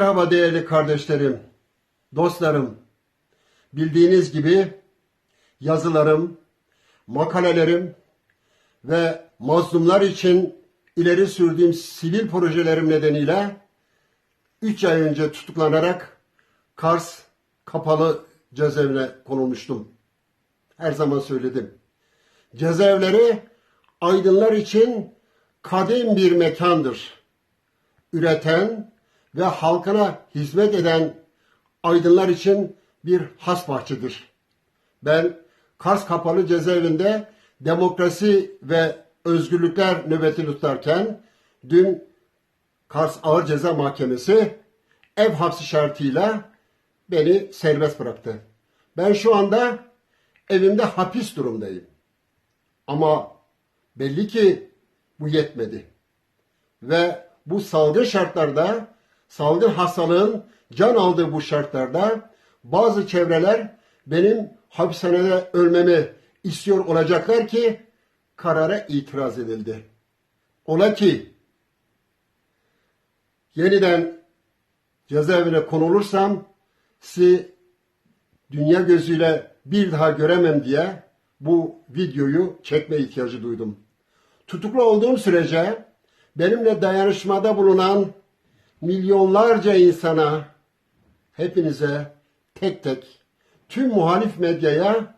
Merhaba değerli kardeşlerim, dostlarım. Bildiğiniz gibi yazılarım, makalelerim ve mazlumlar için ileri sürdüğüm sivil projelerim nedeniyle 3 ay önce tutuklanarak Kars kapalı cezaevine konulmuştum. Her zaman söyledim. Cezaevleri aydınlar için kadim bir mekandır. Üreten ve halkına hizmet eden aydınlar için bir has bahçedir. Ben Kars Kapalı Cezaevinde demokrasi ve özgürlükler nöbeti tutarken dün Kars Ağır Ceza Mahkemesi ev hapsi şartıyla beni serbest bıraktı. Ben şu anda evimde hapis durumdayım. Ama belli ki bu yetmedi. Ve bu salgın şartlarda, salgın hastalığın can aldığı bu şartlarda bazı çevreler benim hapishanede ölmemi istiyor olacaklar ki karara itiraz edildi. Ola ki yeniden cezaevine konulursam sizi dünya gözüyle bir daha göremem diye bu videoyu çekme ihtiyacı duydum. Tutuklu olduğum sürece benimle dayanışmada bulunan milyonlarca insana, hepinize tek tek, tüm muhalif medyaya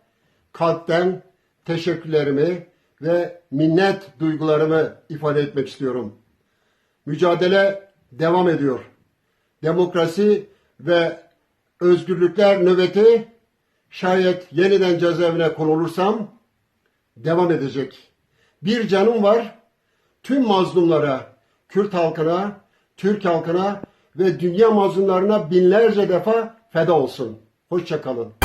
kalpten teşekkürlerimi ve minnet duygularımı ifade etmek istiyorum. Mücadele devam ediyor. Demokrasi ve özgürlükler nöbeti şayet yeniden cezaevine konulursam devam edecek. Bir canım var. Tüm mazlumlara, Kürt halkına, Türk halkına ve dünya mazlumlarına binlerce defa feda olsun. Hoşçakalın.